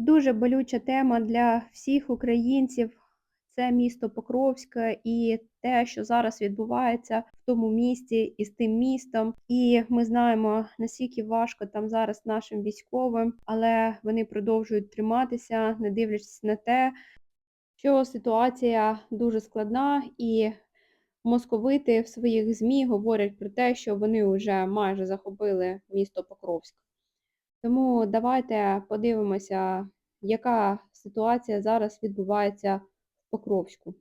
Дуже болюча тема для всіх українців це місто Покровське і те, що зараз відбувається в тому місті і з тим містом. І ми знаємо, наскільки важко там зараз нашим військовим, але вони продовжують триматися, не дивлячись на те, що ситуація дуже складна, і московити в своїх ЗМІ говорять про те, що вони вже майже захопили місто Покровськ. Тому давайте подивимося, яка ситуація зараз відбувається в Покровську.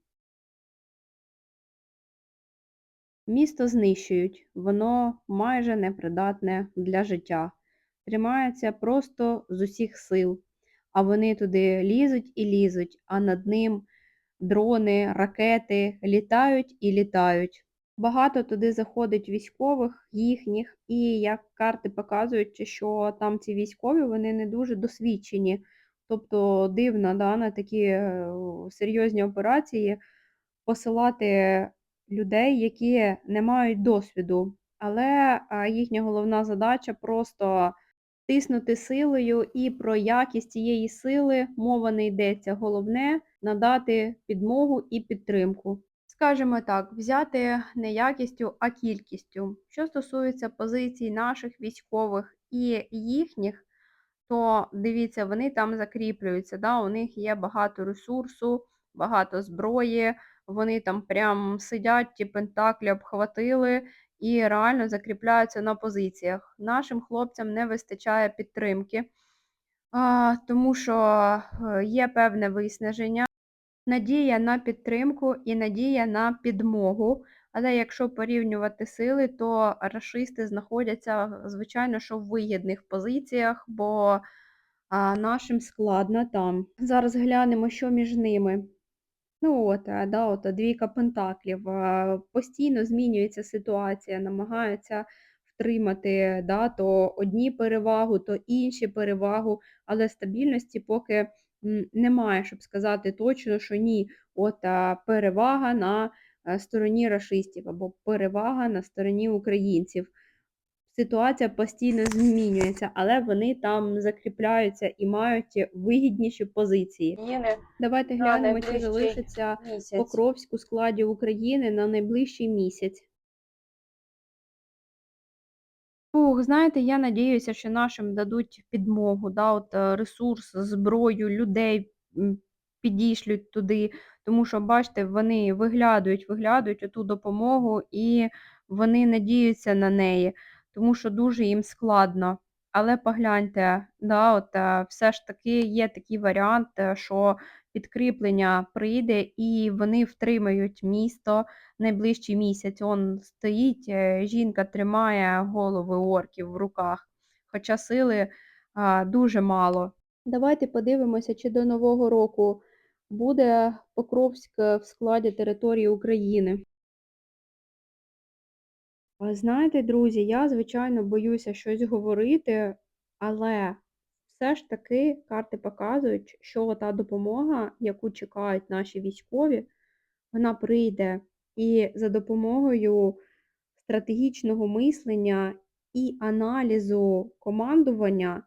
Місто знищують, воно майже непридатне для життя. Тримається просто з усіх сил, а вони туди лізуть і лізуть, а над ним дрони, ракети літають і літають. Багато туди заходить військових їхніх, і як карти показують, що там ці військові вони не дуже досвідчені. Тобто дивно да, на такі е, серйозні операції посилати людей, які не мають досвіду. Але їхня головна задача просто тиснути силою, і про якість цієї сили мова не йдеться. Головне надати підмогу і підтримку. Скажімо так, взяти не якістю, а кількістю. Що стосується позицій наших військових і їхніх, то дивіться, вони там закріплюються. Да? У них є багато ресурсу, багато зброї, вони там прям сидять, ті пентаклі обхватили і реально закріпляються на позиціях. Нашим хлопцям не вистачає підтримки, тому що е, є певне виснаження. Надія на підтримку і надія на підмогу. Але якщо порівнювати сили, то рашисти знаходяться, звичайно, що в вигідних позиціях, бо а, нашим складно там. Зараз глянемо, що між ними. Ну от, е, да, от двійка пентаклів. е, Постійно змінюється ситуація, намагаються втримати да, то одні перевагу, то інші перевагу, але стабільності поки немає, щоб сказати точно, що ні, от перевага на е, стороні рашистів або перевага на стороні українців. Ситуація постійно змінюється, але вони там закріпляються і мають вигідніші позиції. Давайте глянемо, чи залишиться місяць. Покровськ у складі України на найближчий місяць. Ух, знаєте, я надіюся, що нашим дадуть підмогу, да, от, е, ресурс, зброю, людей підійшлють туди, тому що, бачите, вони виглядують, виглядують оту допомогу і вони надіються на неї, тому що дуже їм складно. Але погляньте, да, от, е, все ж таки є такий варіант, е, що підкріплення прийде і вони втримають місто найближчий місяць. Он стоїть, е, жінка тримає голови орків в руках, хоча сили а, дуже мало. Давайте подивимося, чи до Нового року буде Покровськ в складі території України. А Знаєте, друзі, я, звичайно, боюся щось говорити, але все ж таки карти показують, що та допомога, яку чекають наші військові, вона прийде. І за допомогою стратегічного мислення і аналізу командування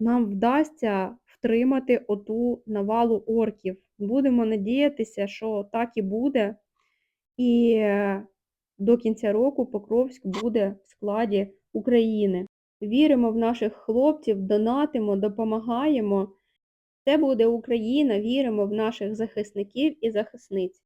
нам вдасться втримати оту навалу орків. Будемо надіятися, що так і буде. І е, до кінця року Покровськ буде в складі України. Віримо в наших хлопців, донатимо, допомагаємо. Це буде Україна, віримо в наших захисників і захисниць.